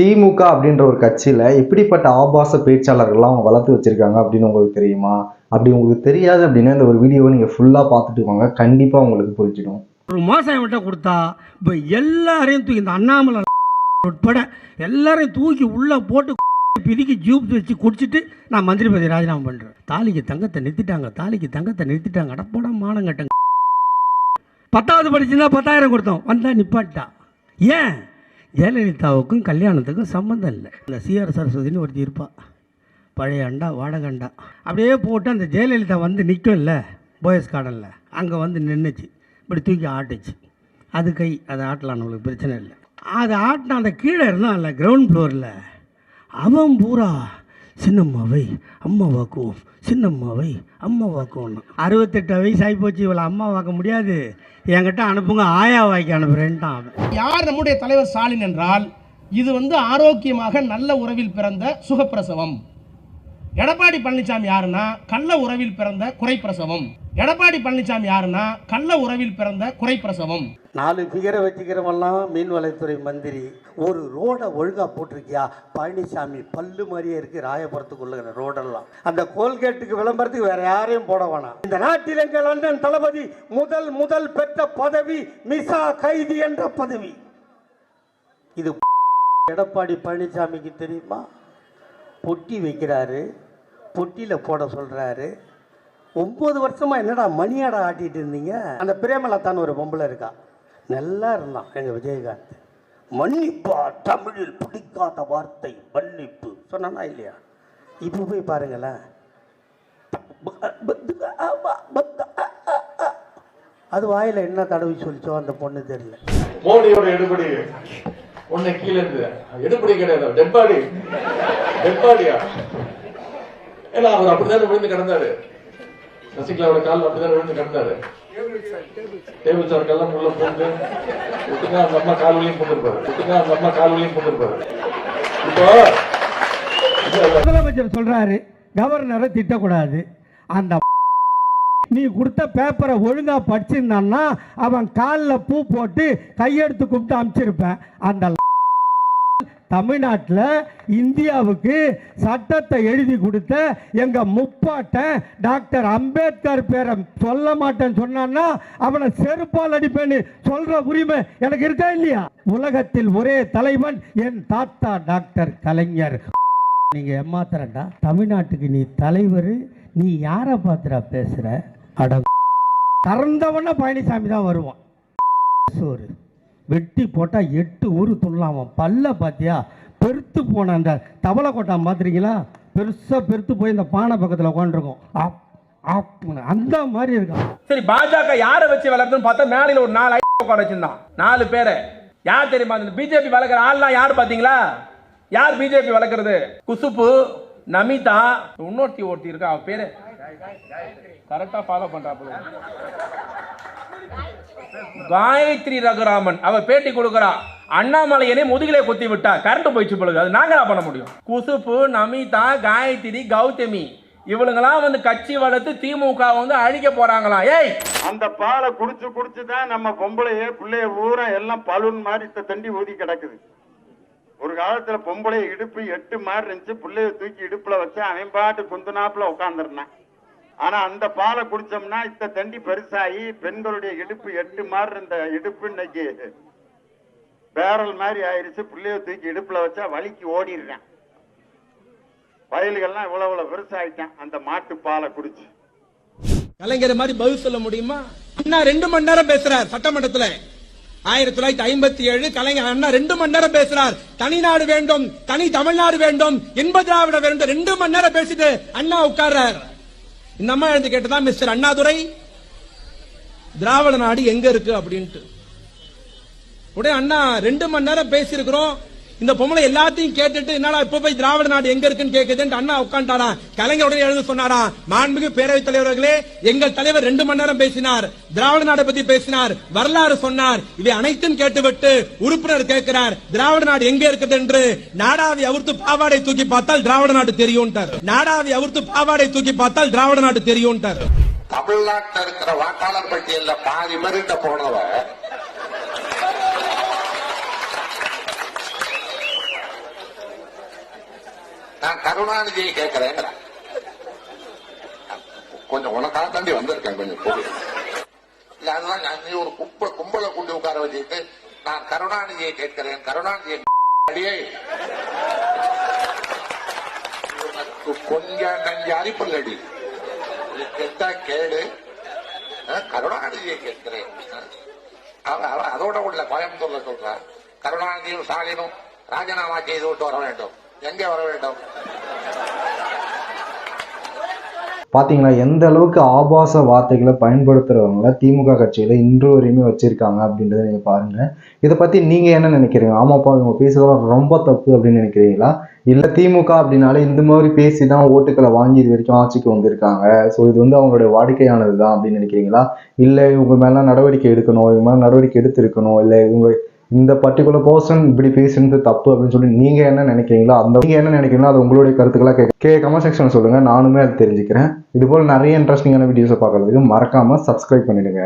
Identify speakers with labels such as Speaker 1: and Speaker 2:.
Speaker 1: திமுக அப்படின்ற ஒரு கட்சியில எப்படிப்பட்ட ஆபாச பேச்சாளர்கள்லாம் அவங்க வளர்த்து வச்சிருக்காங்க அப்படின்னு உங்களுக்கு தெரியுமா? அப்படி உங்களுக்கு தெரியாது அப்படின்னா இந்த ஒரு வீடியோவை நீங்க ஃபுல்லா பார்த்துட்டு வாங்க. கண்டிப்பா உங்களுக்கு புரிஞ்சிடும்.
Speaker 2: ஒரு மாதம் என்கிட்ட கொடுத்தா இப்போ எல்லாரையும் தூக்கி இந்த அண்ணாமலை உட்பட எல்லாரையும் தூக்கி உள்ளே போட்டு பிதிக்கி ஜூப் வச்சு குடிச்சிட்டு நான் மந்திரி பதவி ராஜினாமா பண்ணுறேன் தாலிக்கு தங்கத்தை நிறுத்திட்டாங்க தாலிக்கு தங்கத்தை நிறுத்திட்டாங்க. அடப்போட மானங்கட்டங்க பத்தாவது படிச்சுன்னா பத்தாயிரம் கொடுத்தோம். வந்தா நிப்பாட்டா. ஏன்? ஜெயலலிதாவுக்கும் கல்யாணத்துக்கும் சம்மந்தம் இல்லை. இந்த சிஆர் சரஸ்வதினு ஒருத்தி இருப்பாள் பழைய அண்டா வாடகை அண்டா. அப்படியே போட்டு அந்த ஜெயலலிதா வந்து நிற்கும்ல போயஸ் கார்டனில் அங்கே வந்து நின்றுச்சு இப்படி தூக்கி ஆட்டுச்சு. அது கை அதை ஆட்டலாம் நம்மளுக்கு பிரச்சனை இல்லை. அது ஆட்டின அந்த கீழே இருந்தான்ல கிரவுண்ட் ஃப்ளோரில் அவன் பூரா சின்னம்மாவை அம்மாவாக்குவோம் சின்னம்மாவை அம்மாவாக்குவோம் அறுபத்தெட்டு வயசு ஆகி போச்சு இவளை அம்மாவாக்க முடியாது. என்கிட்ட அனுப்புங்க ஆயா வாய்க்கு அனுப்புகிறேன்ட்டான் அவன்.
Speaker 3: யார் நம்முடைய தலைவர் ஸ்டாலின் என்றால் இது வந்து ஆரோக்கியமாக நல்ல உறவில் பிறந்த சுகப்பிரசவம். எடப்பாடி பழனிசாமி யாருன்னா கள்ள உறவில் பிறந்த குறைப்பிரசவம். எடப்பாடி பழனிசாமி யாருன்னா கள்ள உறவில் பிறந்த குறைப்பிரசவம்.
Speaker 4: நாலு பிகரை வச்சுக்கிறவெல்லாம் மீன்வளத்துறை மந்திரி. ஒரு ரோடை ஒழுங்கா போட்டிருக்கியா? பழனிசாமி பல்லு மாதிரியே இருக்கு ராயபுரத்துக்குள்ள ரோடெல்லாம். அந்த கோல்கேட்டுக்கு விளம்பரத்துக்கு வேற யாரையும் போட வேணாம். இந்த நாட்டில் எங்கள் அண்ணன் தளபதி முதல் முதல் பெற்ற பதவி மிசா கைதி என்ற பதவி. இது எடப்பாடி பழனிசாமிக்கு தெரியுமா? பொட்டி வைக்கிறாரு பொட்டியில் போட சொல்கிறாரு ஒம்பது வருஷமாக என்னடா மணியாடா ஆட்டிகிட்டு இருந்தீங்க? அந்த பிரேமலதான் ஒரு பொம்பளை இருக்கா. நல்லா இருந்தான் எங்கள் விஜயகாந்த். மன்னிப்பா தமிழில் பிடிக்காத வார்த்தை மன்னிப்பு. சொன்னானா இல்லையா? இப்போ போய் பாருங்களேன். அது வாயில் என்ன தடவி சொல்லிச்சோ அந்த பொண்ணு தெரியல.
Speaker 5: மோடியோட எடுபடி. ஒண்ணு கீழே இருந்து. எடுப்படி கிடையாது டெட் பாடி டெட் பாடியா ஏன்னா அவர் அப்படிதான் விழுந்து கிடந்தாரு. சசிகலாவோட கால் அப்படிதான் விழுந்து கிடந்தாரு. டேபிள் சார்க்கெல்லாம் உள்ள போட்டு விட்டுங்க அந்த அம்மா கால் வழியும் போட்டுருப்பாரு. விட்டுங்க அந்த அம்மா கால் வழியும் போட்டுருப்பாரு. இப்போ
Speaker 2: முதலமைச்சர் சொல்றாரு கவர்னரை திட்டக்கூடாது. அந்த நீ கொடுத்த பேப்பரை ஒழுங்கா படிச்சிருந்தான்னா அவன் காலில் பூ போட்டு கையெடுத்து கூப்பிட்டு அனுப்பிச்சிருப்பேன் அந்த தமிழ்நாட்டில் இந்தியாவுக்கு சட்டத்தை எழுதி கொடுத்த எங்கள் முப்பாட்டன் டாக்டர் அம்பேத்கர் பேரை சொல்ல மாட்டேன்னு சொன்னான்னா அவனை செருப்பால் அடிப்பேன்னு சொல்கிற உரிமை எனக்கு இருக்கா இல்லையா? உலகத்தில் ஒரே தலைவன் என் தாத்தா டாக்டர் கலைஞர். நீங்கள் ஏமாத்துறடா தமிழ்நாட்டுக்கு நீ தலைவர் நீ யாரை பார்த்துடா பேசுகிற அட கறந்தவன பழனிசாமி தான் வருவான். சோறு. வெட்டி போட்டால் எட்டு ஊரு துண்ணலாம் பல்ல பார்த்தியா பெருத்து போன அந்த தவளை கொட்டான் பார்த்துருக்கீங்களா பெருசாக பெருத்து போய் இந்த பானை பக்கத்தில் உட்காந்துருக்கும் அப் அந்த மாதிரி இருக்கும்
Speaker 6: சரி பாஜக யாரை வச்சு வளர்த்துன்னு பார்த்தா மேலையில ஒரு நாலு ஐ உட்கார வச்சிருந்தான். நாலு பேரை. யார் தெரியுமா? இந்த பிஜேபி வளர்க்குற ஆள்லாம் யார் பாத்தீங்களா யார் பிஜேபி வளர்க்குறது? குசுப்பு நமிதா இன்னொருத்தி ஒருத்தி இருக்கா? அவ பேரு? கரெக்டா ஃபாலோ பண்ணுறா காயத்ரி ரகுராமன். அவ பேட்டி கொடுக்கறா. அண்ணாமலையனே முதுகிலே குத்தி விட்டா. கரண்ட் போயிடுச்சு பொழுது அது நாங்களா என்ன பண்ண முடியும். குசுப்பு நமிதா காயத்ரி கௌதமி. இவளுங்கெல்லாம் வந்து கட்சி வளர்த்து திமுக வந்து அழிக்க போறாங்களாம் ஏய்!
Speaker 7: அந்த பாலை குடிச்சு குடிச்சு தான் நம்ம பொம்பளைய பிள்ளைய ஊரா எல்லாம் பலூன் மாதிரி தண்டி ஊதி கிடக்குது. ஒரு காலத்துல பொம்பளை இடுப்பு எட்டு மாதிரி இருந்துச்சு. பிள்ளைய தூக்கி இடுப்புல வச்சு அவன் பாட்டு குந்துனாப்புல உட்காந்துருந்தான் ஆனா அந்த பாலை குடிச்சோம்னா இத்த தண்டி பெருசாகி பெண்களுடைய இடுப்பு எட்டு மாதிரி இருந்த இடுப்பு இன்னைக்கு பேரல் மாதிரி ஆயிருச்சு. பிள்ளைய தூக்கி இடுப்புல வச்சா வலிக்கு ஓடிடுறேன். வயல்கள்லாம் இவ்வளவு இவ்வளவு பெருசாயிட்டான். அந்த மாட்டு பாலை குடிச்சு.
Speaker 6: கலைஞர் மாதிரி பதில் சொல்ல முடியுமா? அண்ணா ரெண்டு மணி நேரம் பேசுறார் சட்டமன்றத்துல. ஆயிரத்தி தொள்ளாயிரத்தி ஐம்பத்தி ஏழு கலைஞர் அண்ணா ரெண்டு மணி நேரம் பேசுறார். தனி நாடு வேண்டும் தனி தமிழ்நாடு வேண்டும் இன்ப திராவிட வேண்டும். ரெண்டு மணி நேரம் பேசிட்டு அண்ணா உட்கார்றாரு. இந்த அம்மா எழுந்து கேட்டதா மிஸ்டர் அண்ணாதுரை திராவிட நாடு எங்க இருக்கு? அப்படின்ட்டு. உடனே அண்ணா ரெண்டு மணி நேரம் பேசியிருக்கிறோம். இந்த பொம்பளை எல்லாத்தையும் கேட்டுட்டு என்னடா இப்ப போய் திராவிட நாடு எங்க இருக்குன்னு கேக்குதுன்னு அண்ணா உட்காந்துட்டாரா கலைஞர் உடனே எழுந்து சொன்னாரா? மாண்புமிகு பேரவைத் தலைவர்களே எங்கள் தலைவர் ரெண்டு மணி நேரம் பேசினார். திராவிட நாடு பத்தி பேசினார். வரலாறு சொன்னார். இவை அனைத்தும் கேட்டுவிட்டு உறுப்பினர் கேட்கிறார். திராவிட நாடு எங்க இருக்குது என்று நாடாவை அவுர்த்து பாவாடை தூக்கி பார்த்தால் திராவிட நாடு தெரியும்ட்டார். நாடாவை அவுர்த்து பாவாடை தூக்கி பார்த்தால் திராவிட நாடு தெரியும்ட்டார்.
Speaker 8: தமிழ்நாட்டில் இருக்கிற வாக்காளர் பட்டியல்ல பாதி மருந்த போனவ நான் கருணாநிதியை கேட்கிறேன். கொஞ்சம் உனக்காக தாண்டி வந்திருக்கேன் கொஞ்சம் இல்ல அதுதான் நான் நீ ஒரு கும்ப கும்பலை கொண்டு உட்கார வச்சுட்டு நான் கருணாநிதியை கேட்கிறேன். கருணாநிதியை அடியே. கொஞ்சம் நஞ்சு அரிப்பல்லடி கெட்டா கேடு கருணாநிதியை கேட்கிறேன். அவன் அதோட உள்ள கோயம்புத்தூர்ல சொல்ற. கருணாநிதியும் ஸ்டாலினும் ராஜினாமா செய்து விட்டு வர வேண்டும். எங்கே வர வேண்டும்?
Speaker 1: பாத்தீங்களா எந்த அளவுக்கு ஆபாச வார்த்தைகளை பயன்படுத்துறவங்கள திமுக கட்சியில இன்று வரையுமே வச்சிருக்காங்க அப்படின்றத நீங்க பாருங்க. இதை பத்தி நீங்க என்ன நினைக்கிறீங்க? ஆமாப்பா இவங்க பேசுறதெல்லாம் ரொம்ப தப்பு அப்படின்னு நினைக்கிறீங்களா? இல்ல திமுக அப்படின்னாலே இந்த மாதிரி பேசி தான் ஓட்டுக்களை வாங்கி இது வரைக்கும் ஆட்சிக்கு வந்திருக்காங்க. ஸோ இது வந்து அவங்களுடைய வாடிக்கையானது தான் அப்படின்னு நினைக்கிறீங்களா? இல்ல இவங்க மேல நடவடிக்கை எடுக்கணும் இவங்க மேல நடவடிக்கை எடுத்திருக்கணும் இல்ல இவங்க இந்த பர்டிகுலர் பர்சன் இப்படி பேசுறது தப்பு அப்படின்னு சொல்லி நீங்க என்ன நினைக்கிறீங்களோ அந்த நீங்க என்ன நினைக்கிறீங்களோ அது உங்களுடைய கருத்துக்களா கே கே கமெண்ட் செக்ஷன் சொல்லுங்க. நானுமே அது தெரிஞ்சுக்கிறேன். இது போல நிறைய இன்ட்ரெஸ்டிங்கான வீடியோஸை பார்க்கறதுக்கு மறக்காம சப்ஸ்கிரைப் பண்ணிடுங்க.